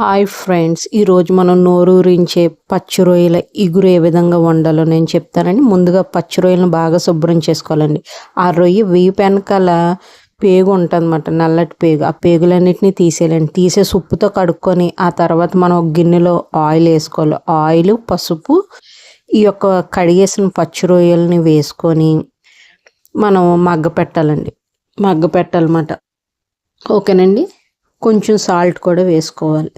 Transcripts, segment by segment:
Hi friends ఈరోజు మనం నోరూరించే పచ్చి రొయ్యల ఇగురు ఏ విధంగా వండాలో నేను చెప్తానండి. ముందుగా పచ్చి రొయ్యలను బాగా శుభ్రం చేసుకోవాలండి. ఆ రొయ్య వెయ్యి వెనకాల పేగు ఉంటుందన్నమాట నల్లటి పేగు. ఆ పేగులన్నిటిని తీసేయాలండి. తీసే ఉప్పుతో కడుక్కొని ఆ తర్వాత మనం ఒక గిన్నెలో ఆయిల్ వేసుకోవాలి. ఆయిల్ పసుపు ఈ యొక్క కడిగేసిన పచ్చి రొయ్యలని వేసుకొని మనం మగ్గ పెట్టాలండి. మగ్గ పెట్టాలన్నమాట. ఓకేనండి? కొంచెం సాల్ట్ కూడా వేసుకోవాలి.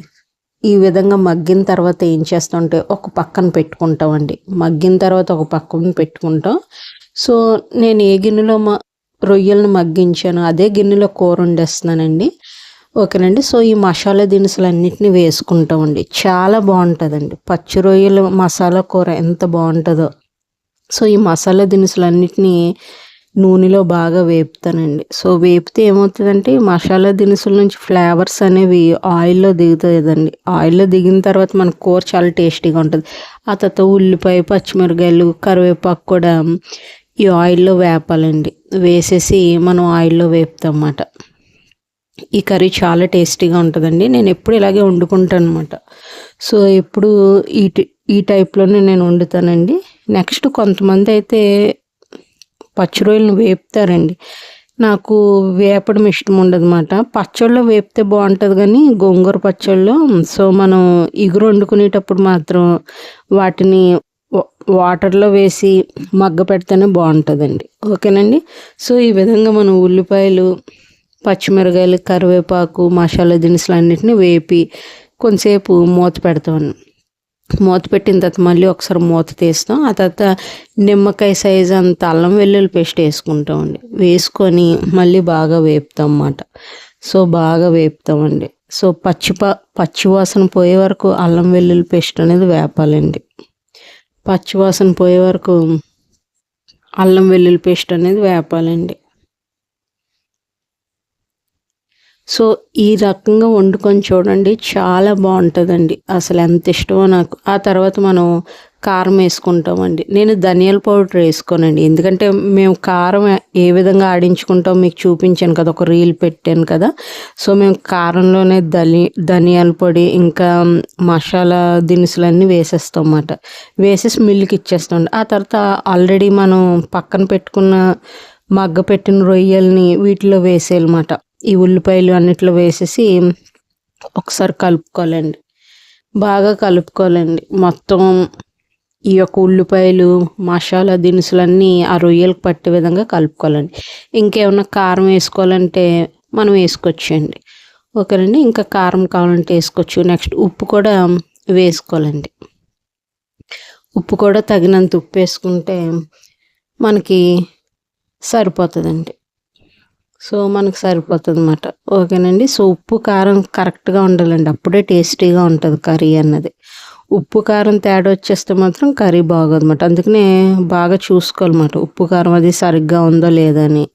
ఈ విధంగా మగ్గిన తర్వాత ఏం చేస్తుంటే ఒక పక్కన పెట్టుకుంటామండి. మగ్గిన తర్వాత ఒక పక్కన పెట్టుకుంటాం. సో నేను ఏ గిన్నెలో మా రొయ్యలను మగ్గించాను అదే గిన్నెలో కూర వండేస్తున్నానండి. ఓకేనండి. సో ఈ మసాలా దినుసులు అన్నింటినీ వేసుకుంటామండి. చాలా బాగుంటుందండి. పచ్చి రొయ్యల మసాలా కూర ఎంత బాగుంటుందో. సో ఈ మసాలా దినుసులు అన్నిటినీ నూనెలో బాగా వేపుతానండి. సో వేపితే ఏమవుతుందంటే మసాలా దినుసుల నుంచి ఫ్లేవర్స్ అనేవి ఆయిల్లో దిగుతుందండి. ఆయిల్లో దిగిన తర్వాత మన కూర చాలా టేస్టీగా ఉంటుంది. ఆ తర్వాత ఉల్లిపాయ పచ్చిమిరకాయలు కరివేపాకు కూడా ఈ ఆయిల్లో వేపాలండి. వేసేసి మనం ఆయిల్లో వేపుతాం అన్నమాట ఈ కర్రీ చాలా టేస్టీగా ఉంటుందండి. నేను ఎప్పుడు ఇలాగే వండుకుంటాను అనమాట సో ఎప్పుడు ఈ ఈ టైప్లోనే నేను వండుతానండి. నెక్స్ట్ కొంతమంది అయితే పచ్చి రొయ్యలను వేపుతారండి. నాకు వేపడం ఇష్టం ఉండదన్నమాట. పచ్చళ్ళు వేపితే బాగుంటుంది కానీ గోంగూర పచ్చళ్ళు సో మనం ఇగురు వండుకునేటప్పుడు మాత్రం వాటిని వాటర్లో వేసి మగ్గ పెడితేనే బాగుంటుందండి. ఓకేనండి? సో ఈ విధంగా మనం ఉల్లిపాయలు పచ్చిమిరకాయలు కరివేపాకు మసాలా దినుసులు అన్నింటినీ వేపి కొంతసేపు మూత పెడతామండి మూత పెట్టిన తర్వాత మళ్ళీ ఒకసారి మూత తీస్తాం. ఆ తర్వాత నిమ్మకాయ సైజ్ అంత అల్లం వెల్లుల్లి పేస్ట్ వేసుకుంటామండి. వేసుకొని మళ్ళీ బాగా వేపుతాం అన్నమాట. సో బాగా వేపుతామండి. సో పచ్చి పచ్చివాసన పోయే వరకు అల్లం వెల్లుల్లి పేస్ట్ అనేది వేపాలండి. పచ్చివాసన పోయే వరకు అల్లం వెల్లుల్లి పేస్ట్ అనేది వేపాలండి. సో ఈ రకంగా వండుకొని చూడండి చాలా బాగుంటుందండి. అసలు ఎంత ఇష్టమో నాకు. ఆ తర్వాత మనం కారం వేసుకుంటామండి. నేను ధనియాల పౌడర్ వేసుకోనండి. ఎందుకంటే మేము కారం ఏ విధంగా ఆడించుకుంటాం మీకు చూపించాను కదా ఒక రీల్ పెట్టాను కదా. సో మేము కారంలోనే ధని ధనియాల పొడి ఇంకా మసాలా దినుసులన్నీ వేసేస్తాం అన్నమాట. వేసేసి మిల్లుకి ఇచ్చేస్తాం. ఆ తర్వాత ఆల్రెడీ మనం పక్కన పెట్టుకున్న మగ్గ పెట్టిన రొయ్యల్ని వీటిలో వేసేయాలన్నమాట. ఈ ఉల్లిపాయలు అన్నిట్లో వేసేసి ఒకసారి కలుపుకోవాలండి. బాగా కలుపుకోవాలండి. మొత్తం ఈ యొక్క ఉల్లిపాయలు మసాలా దినుసులన్నీ ఆ రొయ్యలకు పట్టే విధంగా కలుపుకోవాలండి. ఇంకేమైనా కారం వేసుకోవాలంటే మనం వేసుకోవచ్చండి. ఓకేనండి ఇంకా కారం కావాలంటే వేసుకోవచ్చు. నెక్స్ట్ ఉప్పు కూడా వేసుకోవాలండి. ఉప్పు కూడా తగినంత ఉప్పు వేసుకుంటే మనకి సరిపోతుందండి. సో మనకు సరిపోతుంది అనమాట ఓకేనండి. సో ఉప్పు కారం కరెక్ట్గా ఉండాలండి. అప్పుడే టేస్టీగా ఉంటుంది కర్రీ అన్నది. ఉప్పు కారం తేడా వచ్చేస్తే మాత్రం కర్రీ బాగోదన్నమాట. అందుకనే బాగా చూసుకోవాలన్నమాట. ఉప్పు కారం అది సరిగ్గా ఉందో లేదని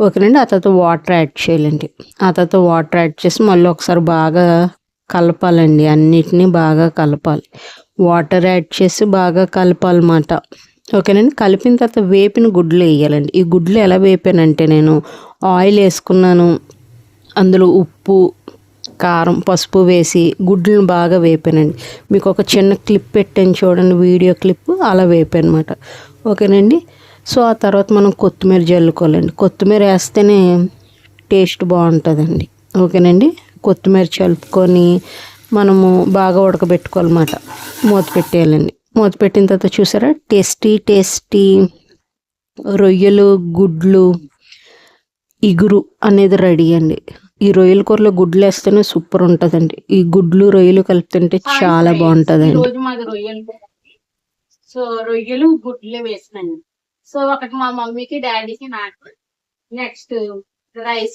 ఓకేనండి. ఆ తర్వాత వాటర్ యాడ్ చేయాలండి. ఆ తర్వాత వాటర్ యాడ్ చేసి మళ్ళీ ఒకసారి బాగా కలపాలండి. అన్నిటినీ బాగా కలపాలి. వాటర్ యాడ్ చేసి బాగా కలపాలన్నమాట. ఓకేనండి. కలిపిన తర్వాత వేపిన గుడ్లు వేయాలండి. ఈ గుడ్లు ఎలా వేపానంటే నేను ఆయిల్ వేసుకున్నాను. అందులో ఉప్పు కారం పసుపు వేసి గుడ్లను బాగా వేపానండి. మీకు ఒక చిన్న క్లిప్ పెట్టాను చూడండి. వీడియో క్లిప్ అలా వేపానమాట. ఓకేనండి. సో ఆ తర్వాత మనం కొత్తిమీర జల్లుకోవాలండి కొత్తిమీర వేస్తేనే టేస్ట్ బాగుంటుందండి. ఓకేనండి. కొత్తిమీర చల్లుకొని మనము బాగా ఉడకబెట్టుకోవాలన్నమాట. మూత పెట్టేయాలండి. మూత పెట్టిన తర్వాత చూసారా? టేస్టీ టేస్టీ రొయ్యలు గుడ్లు ఇగురు అనేది రెడీ అండి. ఈ రొయ్యల కూరలో గుడ్లు వేస్తేనే సూపర్ ఉంటుందండి. ఈ గుడ్లు రొయ్యలు కలుపుతుంటే చాలా బాగుంటుందండి. సో రొయ్యలు గుడ్లు వేసినాను. సో ఒకటి మా మమ్మీకి డాడీకి నాకు. Next rice.